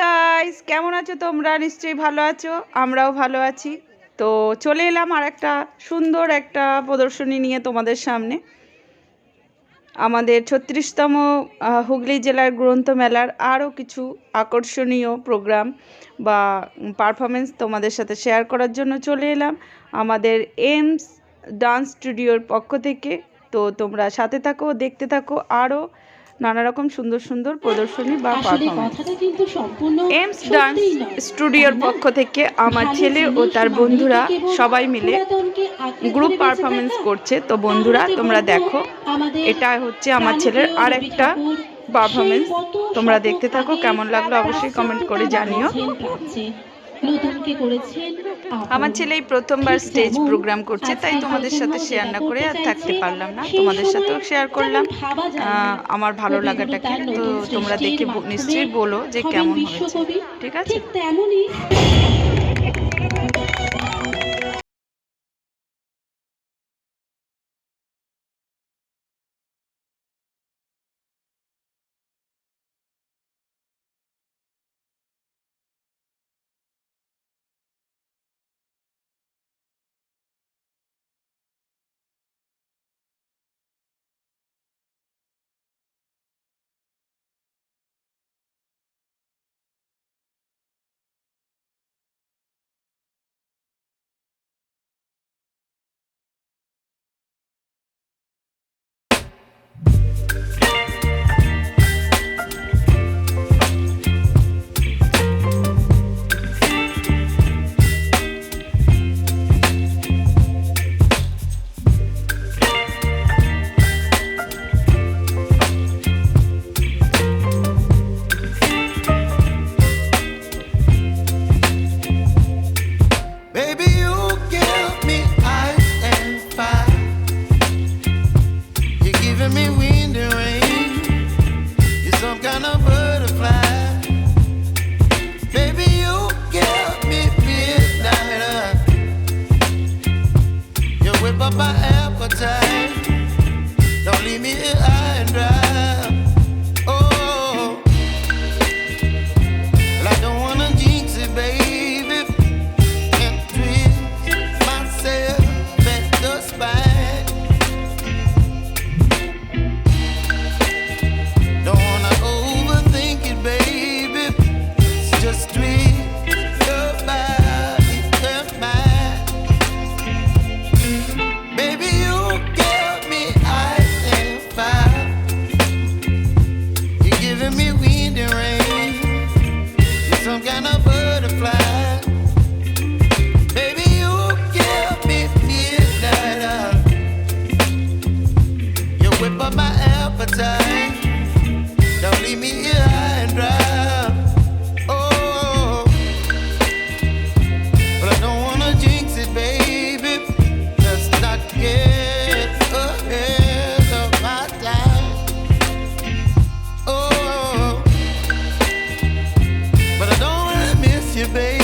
Guys কেমন আছো তোমরা? নিশ্চয়ই ভালো আছো, আমরাও ভালো আছি। তো চলে এলাম আর একটা সুন্দর একটা প্রদর্শনী নিয়ে তোমাদের সামনে। আমাদের ছত্রিশতম হুগলি জেলার গ্রন্থমেলার আরও কিছু আকর্ষণীয় প্রোগ্রাম বা পারফরমেন্স তোমাদের সাথে শেয়ার করার জন্য চলে এলাম। আমাদের এমস ডান্স স্টুডিওর পক্ষ থেকে। তো তোমরা সাথে থাকো, দেখতে থাকো, আরও নানা রকম সুন্দর সুন্দর প্রদর্শনী বা এমস ডান্স স্টুডিওর পক্ষ থেকে আমার ছেলে ও তার বন্ধুরা সবাই মিলে গ্রুপ পারফরমেন্স করছে। তো বন্ধুরা তোমরা দেখো এটা হচ্ছে আমার ছেলের আর একটা পারফরমেন্স তোমরা দেখতে থাকো কেমন লাগল অবশ্যই কমেন্ট করে জানিও। নতুনকে করেছেন আমার ছেলে এই প্রথমবার স্টেজ প্রোগ্রাম করছে তাই তোমাদের সাথে শেয়ার না করে আর থাকতে পারলাম না। তোমাদের সাথেও শেয়ার করলাম। আমার ভালো লাগাটা লাগাটাকে তো তোমরা দেখে নিশ্চয়ই বলো যে কেমন হয়েছে ঠিক আছে? তেমনই giving me wind and rain. You're some kind of butterfly. with you, baby.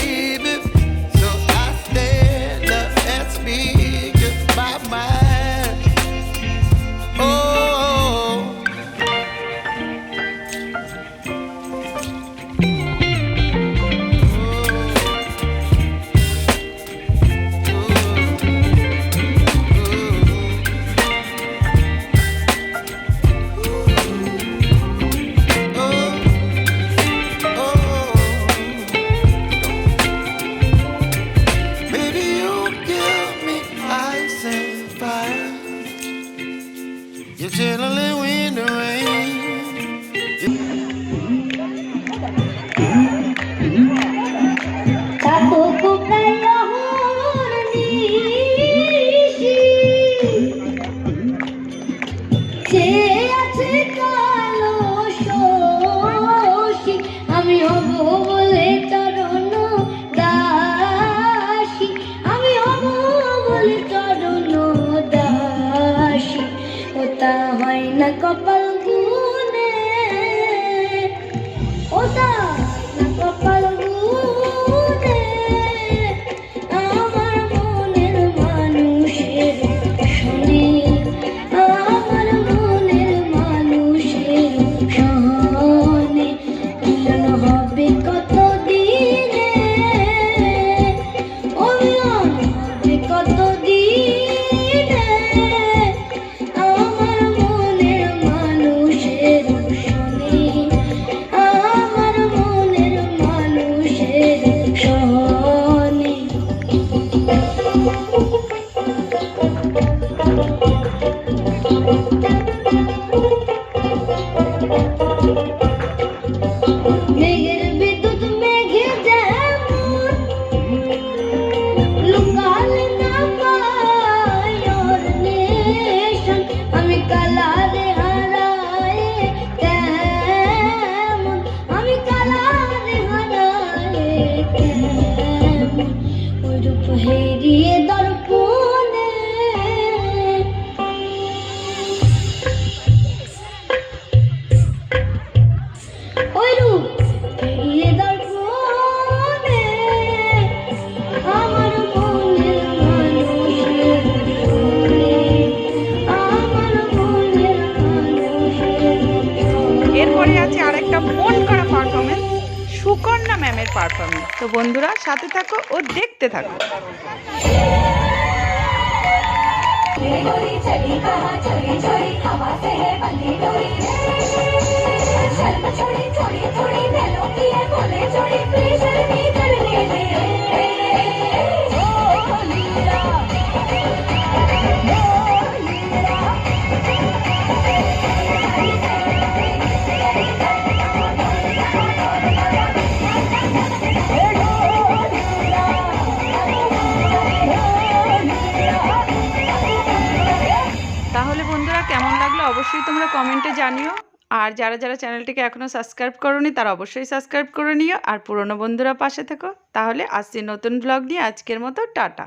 যে আছে কালো শোষী আমি হব বলে চরণ দাসী। আমি হব বলে চরণ দাসী। হয় না কপাল গুনে না হেরিয়ে দর্পণে ওই রূপ মানুষের এরপরে আছে আরেকটা পারফরমেন্স সুকন্যা ম্যামের পারফরমেন্স তো বন্ধুরা সাথে থাকো ও দেখতে থাকো। তাহলে বন্ধুরা কেমন লাগল অবশ্যই তোমরা কমেন্টে জানিও। আর যারা যারা চ্যানেলটিকে এখনও সাবস্ক্রাইব করোনি, তারা অবশ্যই সাবস্ক্রাইব করে নিও। আর পুরনো বন্ধুরা পাশে থেকো। তাহলে আসছি নতুন ব্লগ নিয়ে। আজকের মতো টাটা।